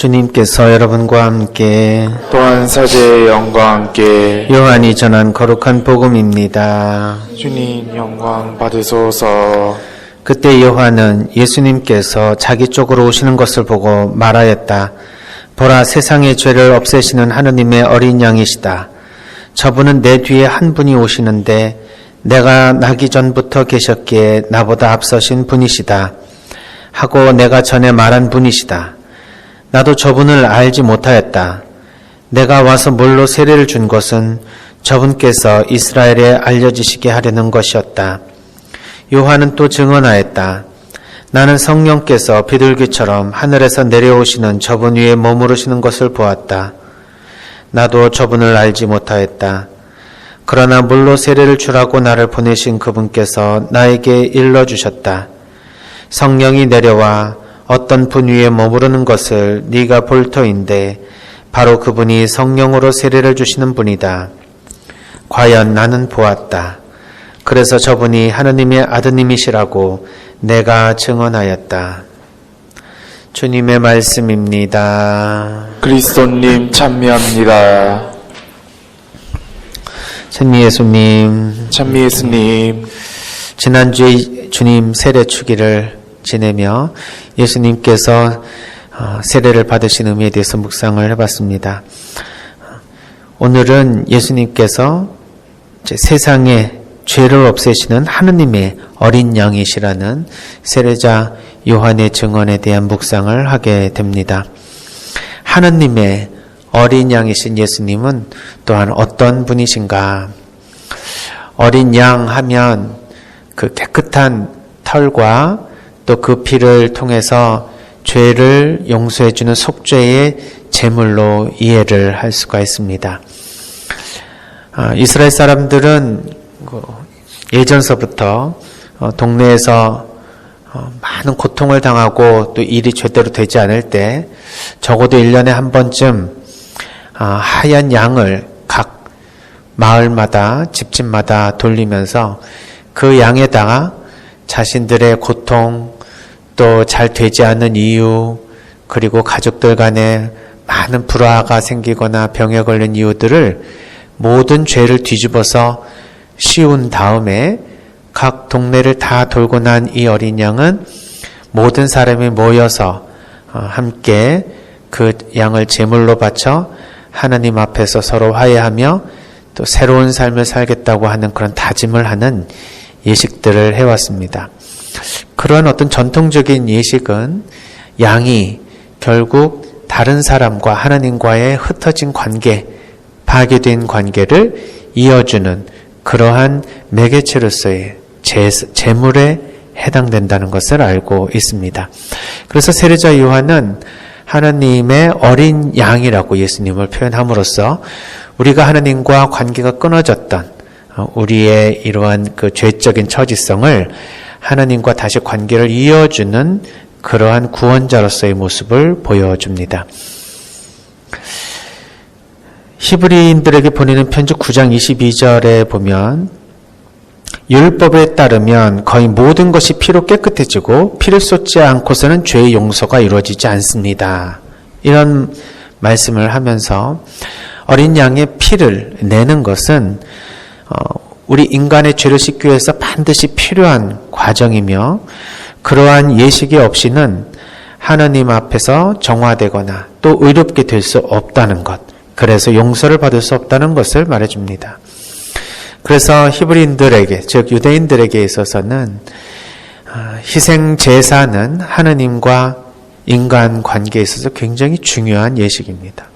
주님께서 여러분과 함께 또한 사제의 영과 함께 요한이 전한 거룩한 복음입니다. 주님 영광 받으소서 그때 요한은 예수님께서 자기 쪽으로 오시는 것을 보고 말하였다. 보라 세상의 죄를 없애시는 하느님의 어린 양이시다. 저분은 내 뒤에 한 분이 오시는데 내가 나기 전부터 계셨기에 나보다 앞서신 분이시다. 하고 내가 전에 말한 분이시다. 나도 저분을 알지 못하였다. 내가 와서 물로 세례를 준 것은 저분께서 이스라엘에 알려지시게 하려는 것이었다. 요한은 또 증언하였다. 나는 성령께서 비둘기처럼 하늘에서 내려오시는 저분 위에 머무르시는 것을 보았다. 나도 저분을 알지 못하였다. 그러나 물로 세례를 주라고 나를 보내신 그분께서 나에게 일러 주셨다. 성령이 내려와 어떤 분 위에 머무르는 것을 네가 볼 터인데 바로 그분이 성령으로 세례를 주시는 분이다. 과연 나는 보았다. 그래서 저분이 하느님의 아드님이시라고 내가 증언하였다. 주님의 말씀입니다. 그리스도님 찬미합니다 천미 예수님, 찬미 예수님 지난주에 주님 세례 주기를 지내며 예수님께서 어, 세례를 받으신 의미에 대해서 묵상을 해봤습니다. 오늘은 예수님께서 세상의 죄를 없애시는 하느님의 어린 양이시라는 세례자 요한의 증언에 대한 묵상을 하게 됩니다. 하느님의 어린 양이신 예수님은 또한 어떤 분이신가? 어린 양 하면 그 깨끗한 털과 또 그 피를 통해서 죄를 용서해주는 속죄의 제물로 이해를 할 수가 있습니다. 아, 이스라엘 사람들은 그 예전서부터 어, 동네에서 어, 많은 고통을 당하고 또 일이 제대로 되지 않을 때 적어도 1년에 한 번쯤 아, 하얀 양을 각 마을마다 집집마다 돌리면서 그 양에다가 자신들의 고통 또 잘 되지 않는 이유 그리고 가족들 간에 많은 불화가 생기거나 병에 걸린 이유들을 모든 죄를 뒤집어서 씌운 다음에 각 동네를 다 돌고 난 이 어린 양은 모든 사람이 모여서 어, 함께 그 양을 제물로 바쳐 하나님 앞에서 서로 화해하며 또 새로운 삶을 살겠다고 하는 그런 다짐을 하는 예식들을 해왔습니다. 그런 어떤 전통적인 예식은 양이 결국 다른 사람과 하나님과의 흩어진 관계, 파괴된 관계를 이어주는 그러한 매개체로서의 제, 제물에 해당된다는 것을 알고 있습니다. 그래서 세례자 요한은 하나님의 어린 양이라고 예수님을 표현함으로써 우리가 하나님과 관계가 끊어졌던 어, 우리의 이러한 그 죄적인 처지성을 하나님과 다시 관계를 이어주는 그러한 구원자로서의 모습을 보여줍니다. 히브리인들에게 보내는 편지 9장 22절에 보면 율법에 따르면 거의 모든 것이 피로 깨끗해지고 피를 쏟지 않고서는 죄의 용서가 이루어지지 않습니다. 이런 말씀을 하면서 어린 양의 피를 내는 것은 어, 우리 인간의 죄를 씻기 위해서 반드시 필요한 과정이며 그러한 예식이 없이는 하나님 앞에서 정화되거나 또 의롭게 될 수 없다는 것. 그래서 용서를 받을 수 없다는 것을 말해줍니다. 그래서 히브리인들에게, 즉 유대인들에게 있어서는 아, 희생 제사는 하나님과 인간 관계에 있어서 굉장히 중요한 예식입니다.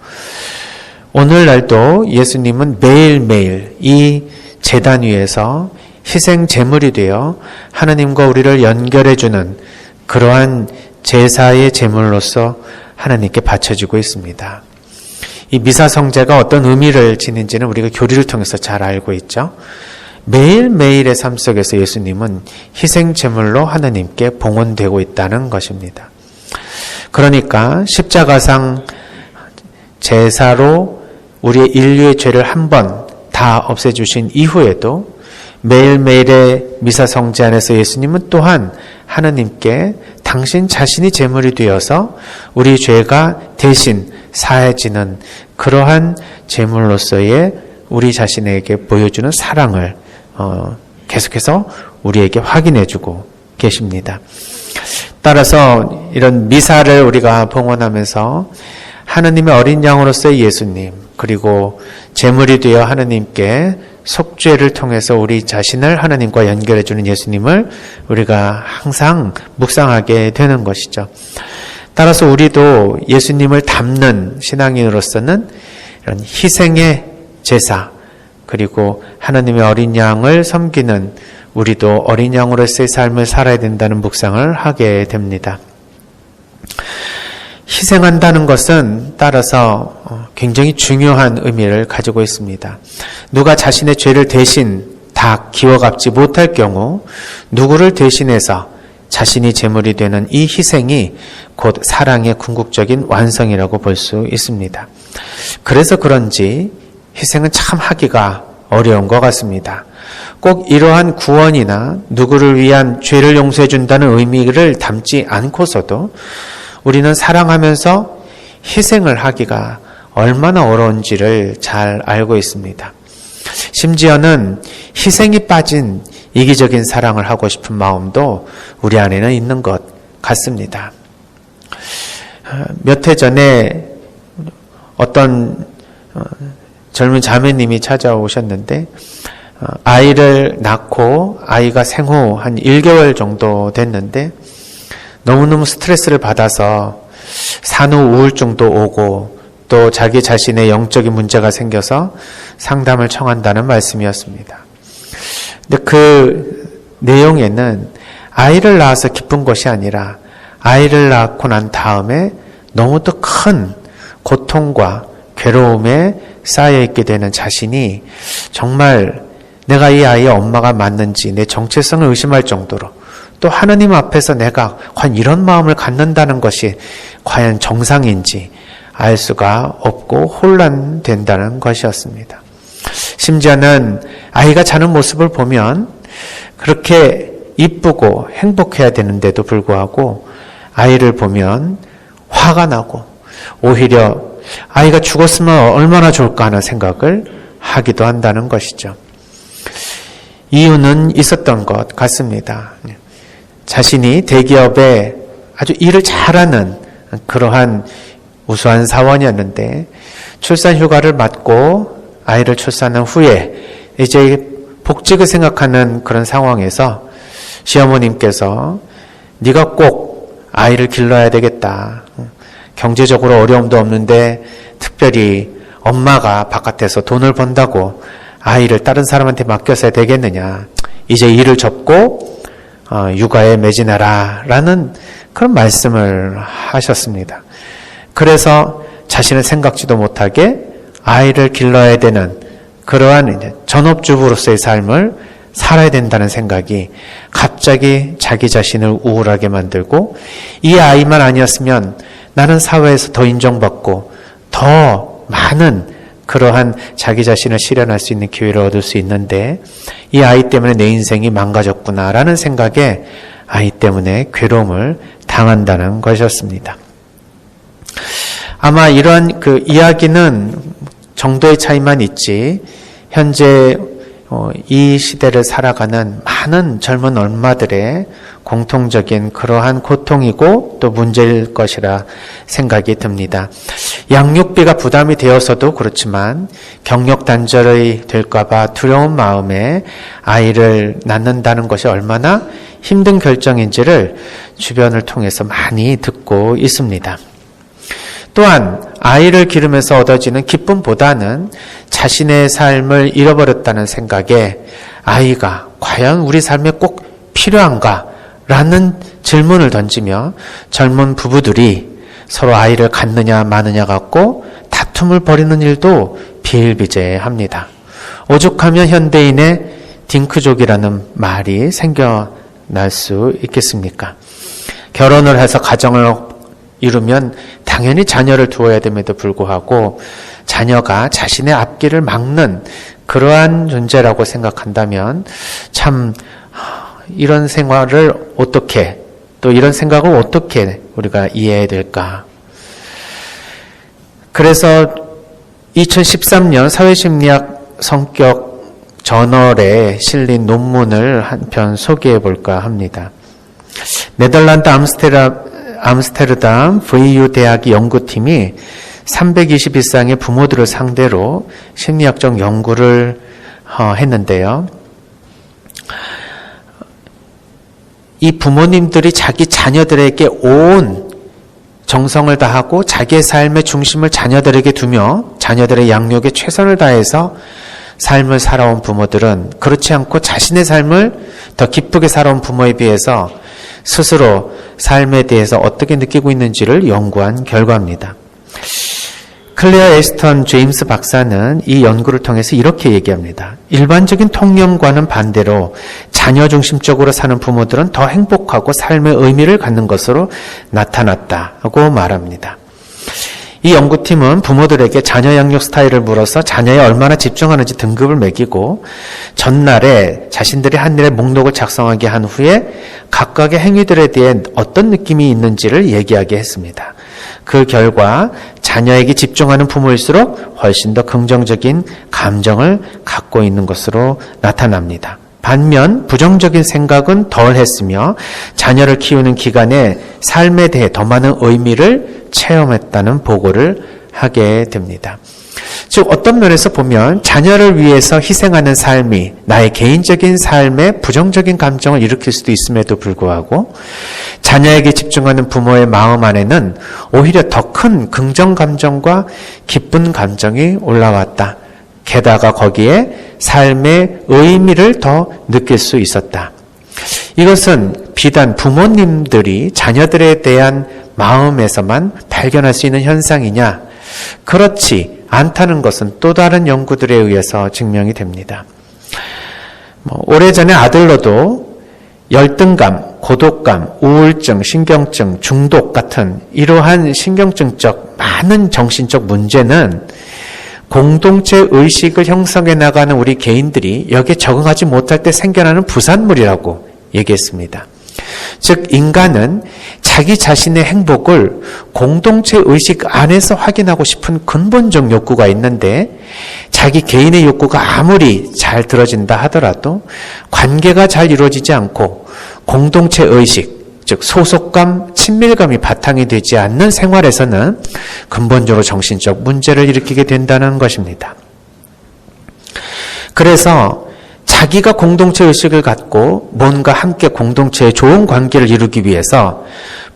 오늘날도 예수님은 매일매일 이 재단 위에서 희생 제물이 되어 하나님과 우리를 연결해 주는 그러한 제사의 제물로서 하나님께 바쳐지고 있습니다. 이 미사 성제가 어떤 의미를 지닌지는 우리가 교리를 통해서 잘 알고 있죠. 매일매일의 삶 속에서 예수님은 희생 제물로 하나님께 봉헌되고 있다는 것입니다. 그러니까 십자가상 제사로 우리의 인류의 죄를 한 번 다 없애주신 이후에도 매일매일의 미사 성제 안에서 예수님은 또한 하나님께 당신 자신이 제물이 되어서 우리 죄가 대신 사해지는 그러한 제물로서의 우리 자신에게 보여주는 사랑을 어, 계속해서 우리에게 확인해주고 계십니다. 따라서 이런 미사를 우리가 봉헌하면서 하느님의 어린 양으로서의 예수님 그리고 제물이 되어 하느님께 속죄를 통해서 우리 자신을 하느님과 연결해 주는 예수님을 우리가 항상 묵상하게 되는 것이죠. 따라서 우리도 예수님을 닮는 신앙인으로서는 이런 희생의 제사 그리고 하나님의 어린 양을 섬기는 우리도 어린 양으로서의 삶을 살아야 된다는 묵상을 하게 됩니다. 희생한다는 것은 따라서 어, 굉장히 중요한 의미를 가지고 있습니다. 누가 자신의 죄를 대신 다 기워 갚지 못할 경우 누구를 대신해서 자신이 제물이 되는 이 희생이 곧 사랑의 궁극적인 완성이라고 볼 수 있습니다. 그래서 그런지 희생은 참 하기가 어려운 것 같습니다. 꼭 이러한 구원이나 누구를 위한 죄를 용서해 준다는 의미를 담지 않고서도 우리는 사랑하면서 희생을 하기가 얼마나 어려운지를 잘 알고 있습니다. 심지어는 희생이 빠진 이기적인 사랑을 하고 싶은 마음도 우리 안에는 있는 것 같습니다. 몇 해 전에 어떤 어, 젊은 자매님이 찾아오셨는데 어, 아이를 낳고 아이가 생후 한 1개월 정도 됐는데 너무너무 스트레스를 받아서 산후 우울증도 오고 또 자기 자신의 영적인 문제가 생겨서 상담을 청한다는 말씀이었습니다. 근데 그 내용에는 아이를 낳아서 기쁜 것이 아니라 아이를 낳고 난 다음에 너무 또큰 고통과 괴로움에 쌓여 있게 되는 자신이 정말 내가 이 아이의 엄마가 맞는지 내 정체성을 의심할 정도로 또 하느님 앞에서 내가 과연 이런 마음을 갖는다는 것이 과연 정상인지 알 수가 없고 혼란된다는 것이었습니다. 심지어는 아이가 자는 모습을 보면 그렇게 이쁘고 행복해야 되는데도 불구하고 아이를 보면 화가 나고 오히려 아이가 죽었으면 얼마나 좋을까 하는 생각을 하기도 한다는 것이죠. 이유는 있었던 것 같습니다. 자신이 대기업에 아주 일을 잘하는 그러한 우수한 사원이었는데 출산 휴가를 맞고 아이를 출산한 후에 이제 복직을 생각하는 그런 상황에서 시어머님께서 네가 꼭 아이를 길러야 되겠다. 경제적으로 어려움도 없는데 특별히 엄마가 바깥에서 돈을 번다고 아이를 다른 사람한테 맡겨서야 되겠느냐. 이제 일을 접고 어, 육아에 매진하라 라는 그런 말씀을 하셨습니다. 그래서 자신은 생각지도 못하게 아이를 길러야 되는 그러한 전업주부로서의 삶을 살아야 된다는 생각이 갑자기 자기 자신을 우울하게 만들고 이 아이만 아니었으면 나는 사회에서 더 인정받고 더 많은 그러한 자기 자신을 실현할 수 있는 기회를 얻을 수 있는데 이 아이 때문에 내 인생이 망가졌구나라는 생각에 아이 때문에 괴로움을 당한다는 것이었습니다. 아마 이러한 그 이야기는 정도의 차이만 있지 현재 어, 이 시대를 살아가는 많은 젊은 엄마들의 공통적인 그러한 고통이고 또 문제일 것이라 생각이 듭니다. 양육비가 부담이 되어서도 그렇지만 경력 단절이 될까봐 두려운 마음에 아이를 낳는다는 것이 얼마나 힘든 결정인지를 주변을 통해서 많이 듣고 있습니다. 또한 아이를 기르면서 얻어지는 기쁨보다는 자신의 삶을 잃어버렸다는 생각에 아이가 과연 우리 삶에 꼭 필요한가? 라는 질문을 던지며 젊은 부부들이 서로 아이를 갖느냐 마느냐 갖고 다툼을 벌이는 일도 비일비재합니다. 오죽하면 현대인의 딩크족이라는 말이 생겨날 수 있겠습니까? 결혼을 해서 가정을 이루면 당연히 자녀를 두어야 됨에도 불구하고 자녀가 자신의 앞길을 막는 그러한 존재라고 생각한다면 참 이런 생활을 어떻게 또 이런 생각을 어떻게 우리가 이해해야 될까? 그래서 2013년 사회심리학 성격 저널에 실린 논문을 한 편 소개해 볼까 합니다. 네덜란드 암스테르, 암스테르담 VU 대학 연구팀이 320 이상의 부모들을 상대로 심리학적 연구를 어, 했는데요. 이 부모님들이 자기 자녀들에게 온 정성을 다하고 자기의 삶의 중심을 자녀들에게 두며 자녀들의 양육에 최선을 다해서 삶을 살아온 부모들은 그렇지 않고 자신의 삶을 더 기쁘게 살아온 부모에 비해서 스스로 삶에 대해서 어떻게 느끼고 있는지를 연구한 결과입니다. 클레어 에스턴 제임스 박사는 이 연구를 통해서 이렇게 얘기합니다. 일반적인 통념과는 반대로 자녀 중심적으로 사는 부모들은 더 행복하고 삶의 의미를 갖는 것으로 나타났다고 말합니다. 이 연구팀은 부모들에게 자녀 양육 스타일을 물어서 자녀에 얼마나 집중하는지 등급을 매기고 전날에 자신들이 한 일의 목록을 작성하게 한 후에 각각의 행위들에 대해 어떤 느낌이 있는지를 얘기하게 했습니다. 그 결과 자녀에게 집중하는 부모일수록 훨씬 더 긍정적인 감정을 갖고 있는 것으로 나타납니다. 반면 부정적인 생각은 덜 했으며 자녀를 키우는 기간에 삶에 대해 더 많은 의미를 체험했다는 보고를 하게 됩니다. 즉 어떤 면에서 보면 자녀를 위해서 희생하는 삶이 나의 개인적인 삶에 부정적인 감정을 일으킬 수도 있음에도 불구하고 자녀에게 집중하는 부모의 마음 안에는 오히려 더 큰 긍정 감정과 기쁜 감정이 올라왔다. 게다가 거기에 삶의 의미를 더 느낄 수 있었다. 이것은 비단 부모님들이 자녀들에 대한 마음에서만 발견할 수 있는 현상이냐? 그렇지 않다는 것은 또 다른 연구들에 의해서 증명이 됩니다. 뭐, 오래전에 아들로도 열등감, 고독감, 우울증, 신경증, 중독 같은 이러한 신경증적 많은 정신적 문제는 공동체 의식을 형성해 나가는 우리 개인들이 여기에 적응하지 못할 때 생겨나는 부산물이라고 얘기했습니다. 즉, 인간은 자기 자신의 행복을 공동체 의식 안에서 확인하고 싶은 근본적 욕구가 있는데, 자기 개인의 욕구가 아무리 잘 들어진다 하더라도 관계가 잘 이루어지지 않고 공동체 의식, 즉 소속감, 친밀감이 바탕이 되지 않는 생활에서는 근본적으로 정신적 문제를 일으키게 된다는 것입니다. 그래서 자기가 공동체 의식을 갖고 뭔가 함께 공동체의 좋은 관계를 이루기 위해서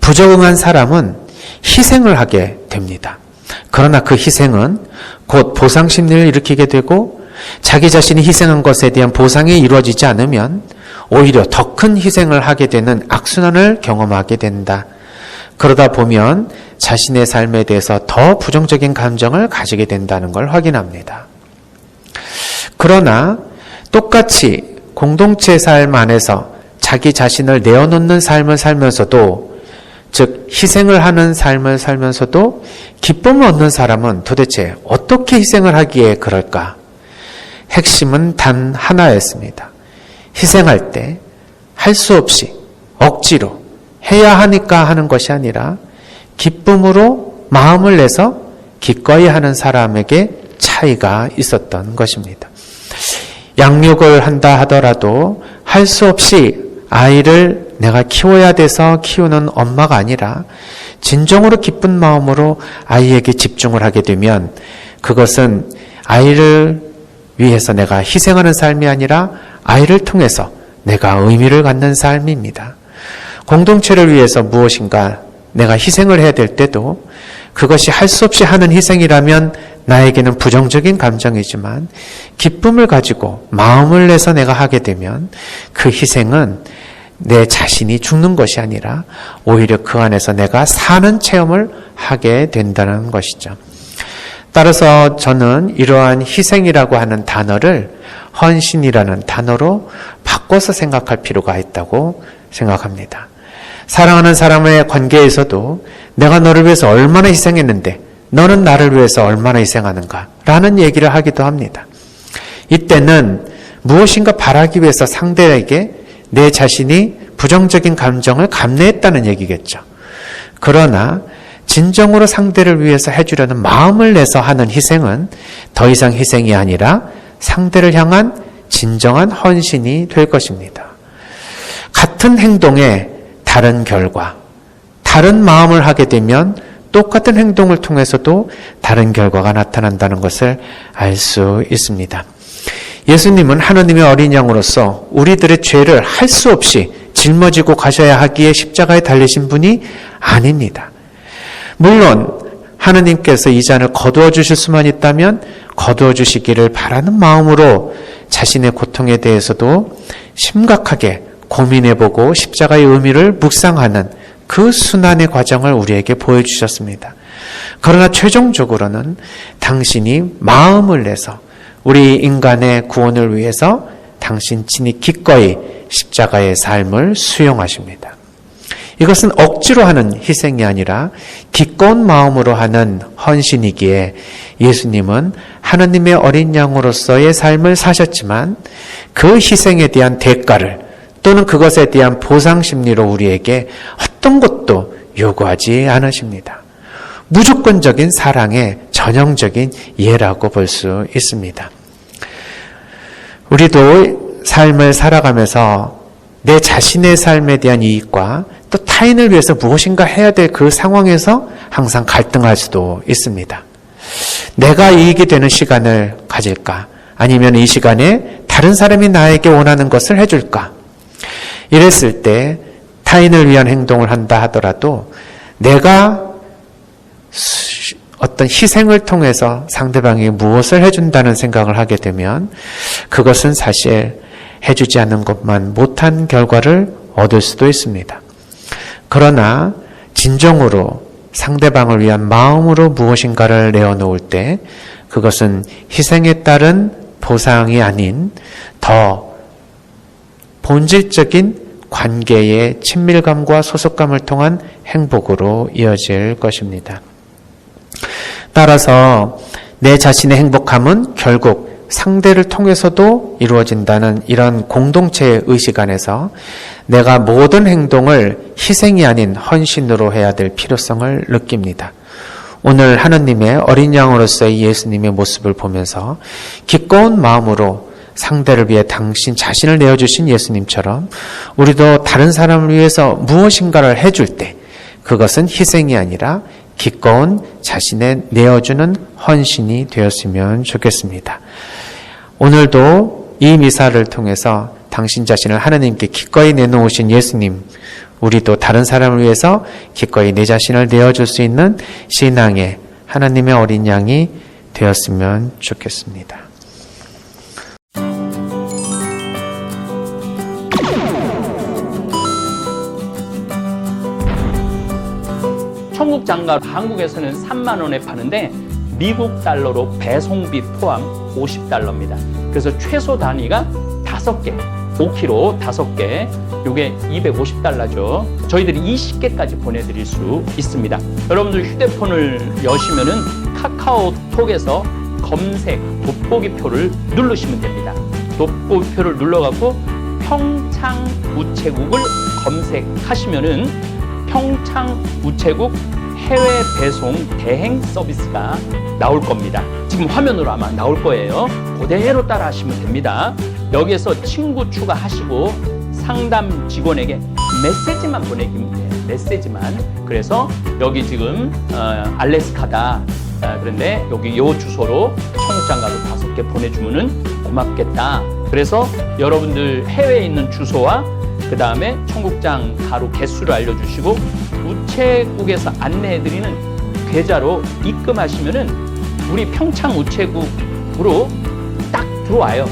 부적응한 사람은 희생을 하게 됩니다. 그러나 그 희생은 곧 보상 심리를 일으키게 되고 자기 자신이 희생한 것에 대한 보상이 이루어지지 않으면 오히려 더 큰 희생을 하게 되는 악순환을 경험하게 된다. 그러다 보면 자신의 삶에 대해서 더 부정적인 감정을 가지게 된다는 걸 확인합니다. 그러나 똑같이 공동체 삶 안에서 자기 자신을 내어놓는 삶을 살면서도 즉 희생을 하는 삶을 살면서도 기쁨을 얻는 사람은 도대체 어떻게 희생을 하기에 그럴까? 핵심은 단 하나였습니다. 희생할 때 할 수 없이 억지로 해야 하니까 하는 것이 아니라 기쁨으로 마음을 내서 기꺼이 하는 사람에게 차이가 있었던 것입니다. 양육을 한다 하더라도 할 수 없이 아이를 내가 키워야 돼서 키우는 엄마가 아니라 진정으로 기쁜 마음으로 아이에게 집중을 하게 되면 그것은 아이를 위해서 내가 희생하는 삶이 아니라 아이를 통해서 내가 의미를 갖는 삶입니다. 공동체를 위해서 무엇인가 내가 희생을 해야 될 때도 그것이 할 수 없이 하는 희생이라면 나에게는 부정적인 감정이지만 기쁨을 가지고 마음을 내서 내가 하게 되면 그 희생은 내 자신이 죽는 것이 아니라 오히려 그 안에서 내가 사는 체험을 하게 된다는 것이죠. 따라서 저는 이러한 희생이라고 하는 단어를 헌신이라는 단어로 바꿔서 생각할 필요가 있다고 생각합니다. 사랑하는 사람의 관계에서도 내가 너를 위해서 얼마나 희생했는데 너는 나를 위해서 얼마나 희생하는가 라는 얘기를 하기도 합니다. 이때는 무엇인가 바라기 위해서 상대에게 내 자신이 부정적인 감정을 감내했다는 얘기겠죠. 그러나 진정으로 상대를 위해서 해주려는 마음을 내서 하는 희생은 더 이상 희생이 아니라 상대를 향한 진정한 헌신이 될 것입니다. 같은 행동에 다른 결과, 다른 마음을 하게 되면 똑같은 행동을 통해서도 다른 결과가 나타난다는 것을 알 수 있습니다. 예수님은 하나님의 어린 양으로서 우리들의 죄를 할 수 없이 짊어지고 가셔야 하기에 십자가에 달리신 분이 아닙니다. 물론 하나님께서 이 잔을 거두어 주실 수만 있다면 거두어 주시기를 바라는 마음으로 자신의 고통에 대해서도 심각하게 고민해 보고 십자가의 의미를 묵상하는 그 순환의 과정을 우리에게 보여주셨습니다. 그러나 최종적으로는 당신이 마음을 내서 우리 인간의 구원을 위해서 당신 친히 기꺼이 십자가의 삶을 수용하십니다. 이것은 억지로 하는 희생이 아니라 기꺼운 마음으로 하는 헌신이기에 예수님은 하나님의 어린 양으로서의 삶을 사셨지만 그 희생에 대한 대가를 또는 그것에 대한 보상 심리로 우리에게 어떤 것도 요구하지 않으십니다. 무조건적인 사랑의 전형적인 예라고 볼 수 있습니다. 우리도 삶을 살아가면서 내 자신의 삶에 대한 이익과 또 타인을 위해서 무엇인가 해야 될 그 상황에서 항상 갈등할 수도 있습니다. 내가 이익이 되는 시간을 가질까? 아니면 이 시간에 다른 사람이 나에게 원하는 것을 해줄까? 이랬을 때 타인을 위한 행동을 한다 하더라도 내가 수- 어떤 희생을 통해서 상대방이 무엇을 해준다는 생각을 하게 되면 그것은 사실 해주지 않는 것만 못한 결과를 얻을 수도 있습니다. 그러나 진정으로 상대방을 위한 마음으로 무엇인가를 내어놓을 때 그것은 희생에 따른 보상이 아닌 더 본질적인 관계의 친밀감과 소속감을 통한 행복으로 이어질 것입니다. 따라서 내 자신의 행복함은 결국 상대를 통해서도 이루어진다는 이런 공동체의 의식 안에서 내가 모든 행동을 희생이 아닌 헌신으로 해야 될 필요성을 느낍니다. 오늘 하느님의 어린 양으로서의 예수님의 모습을 보면서 기꺼운 마음으로 상대를 위해 당신 자신을 내어주신 예수님처럼 우리도 다른 사람을 위해서 무엇인가를 해줄 때 그것은 희생이 아니라 기꺼운 자신의 내어주는 헌신이 되었으면 좋겠습니다. 오늘도 이 미사를 통해서 당신 자신을 하나님께 기꺼이 내놓으신 예수님, 우리도 다른 사람을 위해서 기꺼이 내 자신을 내어줄 수 있는 신앙의 하나님의 어린 양이 되었으면 좋겠습니다. 천국 장갑 한국에서는 3만 원에 파는데 미국 달러로 배송비 포함 50달러입니다. 그래서 최소 단위가 5개, 5kg 5개, 이게 250달러죠. 저희들이 20개까지 보내드릴 수 있습니다. 여러분들 휴대폰을 여시면은 카카오톡에서 검색 돋보기표를 누르시면 됩니다. 돋보기표를 눌러갖고 평창 우체국을 검색하시면은 평창 우체국 해외 배송 대행 서비스가 나올 겁니다. 지금 화면으로 아마 나올 거예요. 그대로 따라 하시면 됩니다. 여기에서 친구 추가하시고 상담 직원에게 메시지만 보내기면 돼요. 메시지만. 그래서 여기 지금 어, 알래스카다. 아, 그런데 여기 요 주소로 청국장가루 다섯 개 보내주면은 고맙겠다. 그래서 여러분들 해외에 있는 주소와 그 다음에 청국장 가루 개수를 알려주시고 우체국에서 안내해드리는 계좌로 입금하시면은 우리 평창 우체국으로 딱 들어와요.